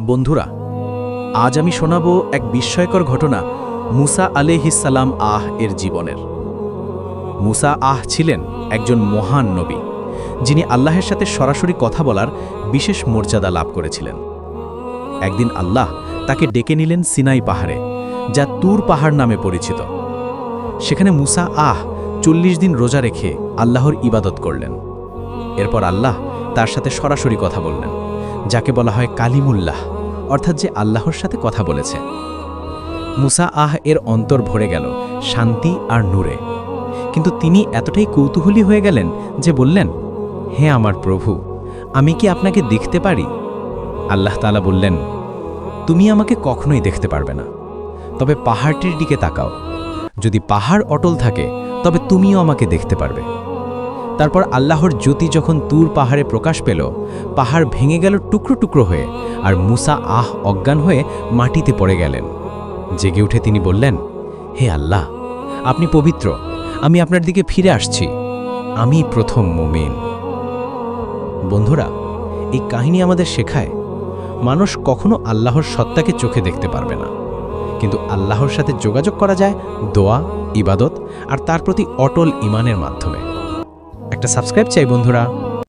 বন্ধুরা, আজ আমি শোনাব এক বিস্ময়কর ঘটনা মুসা আলেহিসাল্লাম আহ এর জীবনের। মুসা আহ ছিলেন একজন মহান নবী, যিনি আল্লাহের সাথে সরাসরি কথা বলার বিশেষ মর্যাদা লাভ করেছিলেন। একদিন আল্লাহ তাকে ডেকে নিলেন সিনাই পাহাড়ে, যা তুর পাহাড় নামে পরিচিত। সেখানে মুসা আহ চল্লিশ দিন রোজা রেখে আল্লাহর ইবাদত করলেন। এরপর আল্লাহ তার সাথে সরাসরি কথা বললেন। যাকে বলা হয় কালিমুল্লাহ, অর্থাৎ যে আল্লাহর সাথে কথা বলেছে। মুসা আহ এর অন্তর ভরে গেল শান্তি আর নূরে। কিন্তু তিনি এতটাই কৌতূহলী হয়ে গেলেন যে বললেন, হে আমার প্রভু, আমি কি আপনাকে দেখতে পারি? আল্লাহ তালা বললেন, তুমি আমাকে কখনোই দেখতে পারবে না। তবে পাহাড়টির দিকে তাকাও। যদি পাহাড় অটল থাকে, তবে তুমিও আমাকে দেখতে পারবে। তারপর আল্লাহর জ্যোতি যখন তুর পাহাড়ে প্রকাশ পেল, পাহাড় ভেঙে গেল টুকরো টুকরো হয়ে আর মুসা আহ অজ্ঞান হয়ে মাটিতে পড়ে গেলেন। জেগে উঠে তিনি বললেন, হে আল্লাহ, আপনি পবিত্র, আমি আপনার দিকে ফিরে আসছি। আমি প্রথম মুমিন। বন্ধুরা, এই কাহিনী আমাদের শেখায়, মানুষ কখনো আল্লাহর সত্তাকে চোখে দেখতে পারবে না। কিন্তু আল্লাহর সাথে যোগাযোগ করা যায় দোয়া, ইবাদত আর তার প্রতি অটল ইমানের মাধ্যমে। একটা সাবস্ক্রাইব চাই বন্ধুরা।